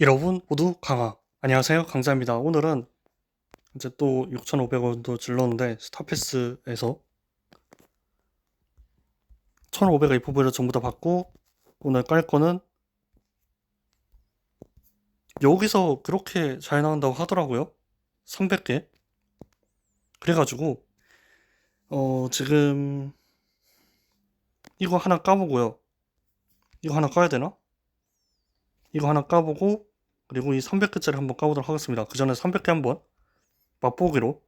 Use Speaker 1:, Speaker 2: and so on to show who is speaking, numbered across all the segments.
Speaker 1: 여러분 모두 강화. 안녕하세요. 강자입니다. 오늘은 이제 또 6,500원도 질렀는데 스타패스에서 1,500원 이포브를 전부 다 받고 오늘 깔 거는 여기서 그렇게 잘 나온다고 하더라고요. 300개. 그래가지고 어 지금 이거 하나 까보고요. 이거 하나 까야 되나? 이거 하나 까보고 그리고 이 300개짜리 한번 까보도록 하겠습니다. 그 전에 300개 한번 맛보기로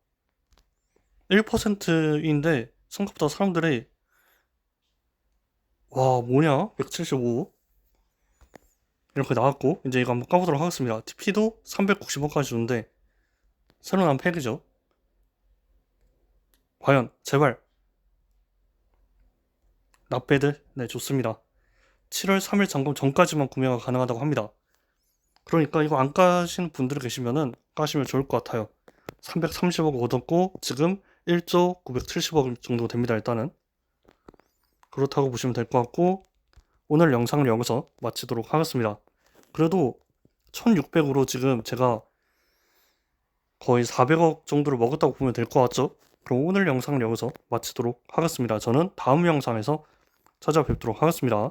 Speaker 1: 1%인데 생각보다 사람들이 와 뭐냐 175 이렇게 나왔고 이제 이거 한번 까보도록 하겠습니다. TP도 390원까지 주는데 새로 나온 팩이죠. 과연 제발 나배들 네 좋습니다. 7월 3일 점검 전까지만 구매가 가능하다고 합니다. 그러니까 이거 안 까시는 분들이 계시면은 까시면 좋을 것 같아요. 330억 얻었고 지금 1조 970억 정도 됩니다. 일단은 그렇다고 보시면 될 것 같고 오늘 영상을 여기서 마치도록 하겠습니다. 그래도 1600으로 지금 제가 거의 400억 정도를 먹었다고 보면 될 것 같죠? 그럼 오늘 영상을 여기서 마치도록 하겠습니다. 저는 다음 영상에서 찾아뵙도록 하겠습니다.